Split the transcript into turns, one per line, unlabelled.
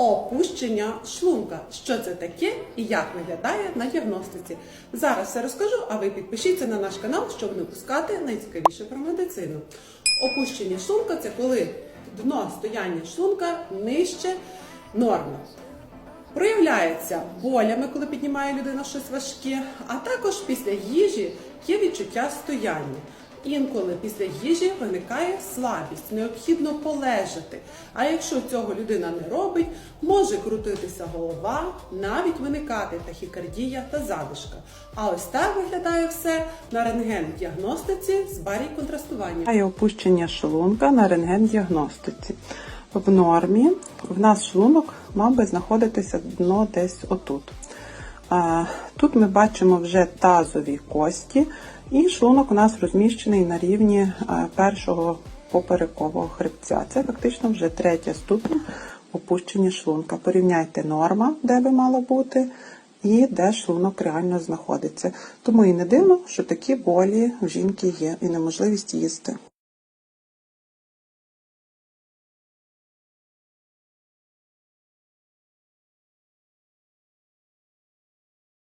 Опущення шлунка. Що це таке і як виглядає на діагностиці? Зараз все розкажу, а ви підпишіться на наш канал, щоб не пускати найцікавіше про медицину. Опущення шлунка це коли дно стояння шлунка нижче норми. Проявляється болями, коли піднімає людина щось важке, а також після їжі є відчуття стояння. Інколи після їжі виникає слабість, необхідно полежати. А якщо цього людина не робить, може крутитися голова, навіть виникати тахікардія та задишка. А ось так виглядає все на рентген-діагностиці з барій контрастування.
Має опущення шлунка на рентген-діагностиці. В нормі в нас шлунок мав би знаходитися дно десь отут. А, Тут ми бачимо вже тазові кості, і шлунок у нас розміщений на рівні першого поперекового хребця. Це фактично вже третя ступінь опущення шлунка. Порівняйте норма, де би мало бути, і де шлунок реально знаходиться. Тому і не дивно, що такі болі в жінки є і неможливість їсти.